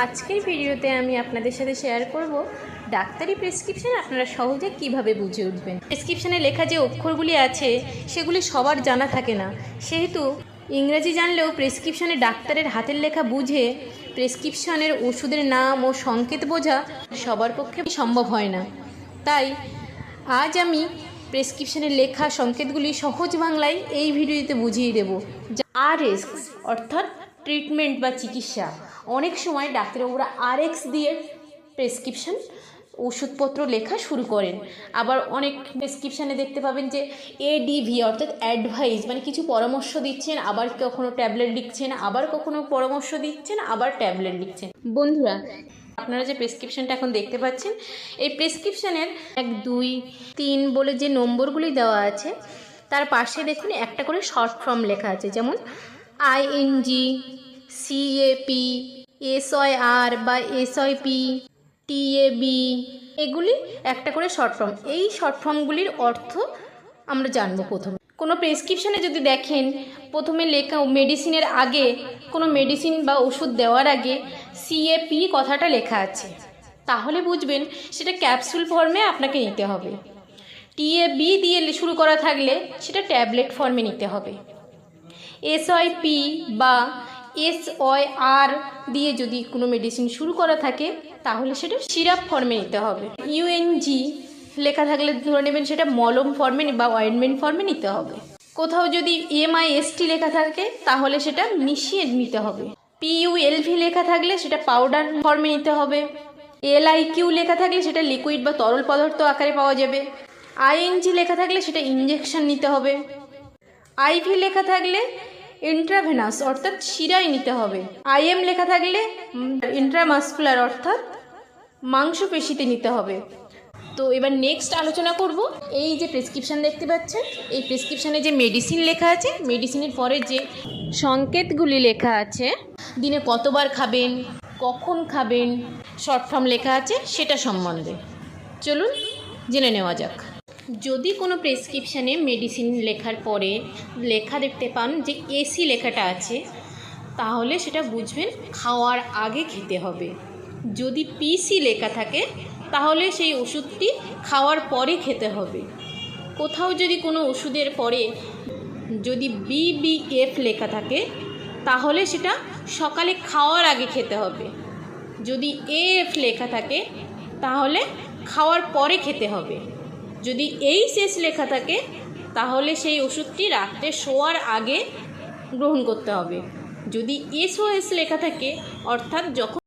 আজকের ভিডিওতে আমি আপনাদের সাথে শেয়ার করব ডাক্তারি প্রেসক্রিপশান আপনারা সহজে কীভাবে বুঝে উঠবেন। প্রেসক্রিপশানে লেখা যে অক্ষরগুলি আছে, সেগুলি সবার জানা থাকে না। সেহেতু ইংরেজি জানলেও প্রেসক্রিপশানে ডাক্তারের হাতের লেখা বুঝে প্রেসক্রিপশনের ওষুধের নাম ও সংকেত বোঝা সবার পক্ষে সম্ভব হয় না। তাই আজ আমি প্রেসক্রিপশনের লেখা সংকেতগুলি সহজ বাংলায় এই ভিডিওতে বুঝিয়ে দেব। আর এক্স অর্থাৎ ট্রিটমেন্ট বা চিকিৎসা। অনেক সময় ডাক্তারবাবুরা আর এক্স দিয়ে প্রেসক্রিপশন ওষুধপত্র লেখা শুরু করেন। আবার অনেক প্রেসক্রিপশানে দেখতে পাবেন যে এডিভি অর্থাৎ অ্যাডভাইস মানে কিছু পরামর্শ দিচ্ছেন, আবার কখনো ট্যাবলেট লিখছেন, আবার কখনো পরামর্শ দিচ্ছেন, আবার ট্যাবলেট লিখছেন। বন্ধুরা, আপনারা যে প্রেসক্রিপশনটা এখন দেখতে পাচ্ছেন, এই প্রেসক্রিপশানের এক, দুই, তিন বলে যে নম্বরগুলি দেওয়া আছে, তার পাশে দেখুন একটা করে শর্ট ফর্ম লেখা আছে, যেমন আইএনজি, সিএপি এসআইআর বা এসআইপি টিএবি, এগুলি একটা করে শর্ট ফর্ম এই শর্ট ফর্মগুলির অর্থ আমরা জানব প্রথমে। কোনো প্রেসক্রিপশনে যদি দেখেন, প্রথমে লেখা মেডিসিনের আগে, কোনো মেডিসিন বা ওষুধ দেওয়ার আগে সিএপি কথাটা লেখা আছে। তাহলে বুঝবেন সেটা ক্যাপসুল ফর্মে আপনাকে নিতে হবে। টিএবি দিয়ে শুরু করা থাকলে সেটা ট্যাবলেট ফর্মে নিতে হবে। এসআইপি বা এসওয়াই আর দিয়ে যদি কোনো মেডিসিন শুরু করা থাকে, তাহলে সেটা সিরাপ ফর্মে নিতে হবে। ইউএনজি লেখা থাকলে ধরে নেবেন সেটা মলম ফর্মে বা অয়েনমেন্ট ফর্মে নিতে হবে। কোথাও যদি এমআই এসটি লেখা থাকে, তাহলে সেটা মিশিয়ে নিতে হবে। পিইউএলভি লেখা থাকলে সেটা পাউডার ফর্মে নিতে হবে। এলআইকিউ লেখা থাকলে সেটা লিকুইড বা তরল পদার্থ আকারে পাওয়া যাবে। আইএনজি লেখা থাকলে সেটা ইঞ্জেকশন নিতে হবে। আইভি লেখা থাকলে ইন্ট্রাভেনাস অর্থাৎ শিরায় নিতে হবে। আইএম লেখা থাকলে ইন্ট্রামাস্কুলার অর্থাৎ মাংসপেশিতে নিতে হবে। তো এবার নেক্সট আলোচনা করব। এই যে প্রেসক্রিপশান দেখতে পাচ্ছেন, এই প্রেসক্রিপশানে যে মেডিসিন লেখা আছে মেডিসিনের পরে যে সংকেতগুলি লেখা আছে, দিনে কতবার খাবেন, কখন খাবেন শর্ট ফর্ম লেখা আছে, সেটা সম্বন্ধে। চলুন, জেনে নেওয়া যাক। যদি কোনো প্রেসক্রিপশানে মেডিসিন লেখার পরে লেখা দেখতে পান যে এসি লেখাটা আছে, তাহলে সেটা বুঝবেন খাওয়ার আগে খেতে হবে। যদি পিসি লেখা থাকে, তাহলে সেই ওষুধটি খাওয়ার পরে খেতে হবে। কোথাও যদি কোনো ওষুধের পরে যদি বিবিএফ লেখা থাকে, তাহলে সেটা সকালে খাওয়ার আগে খেতে হবে। যদি এএফ লেখা থাকে, তাহলে খাওয়ার পরে খেতে হবে। যদি এই শেষ লেখা থাকে, তাহলে সেই ওষুধটি রাত্রে শোয়ার আগে গ্রহণ করতে হবে। যদি এসওএস লেখা থাকে, অর্থাৎ যখন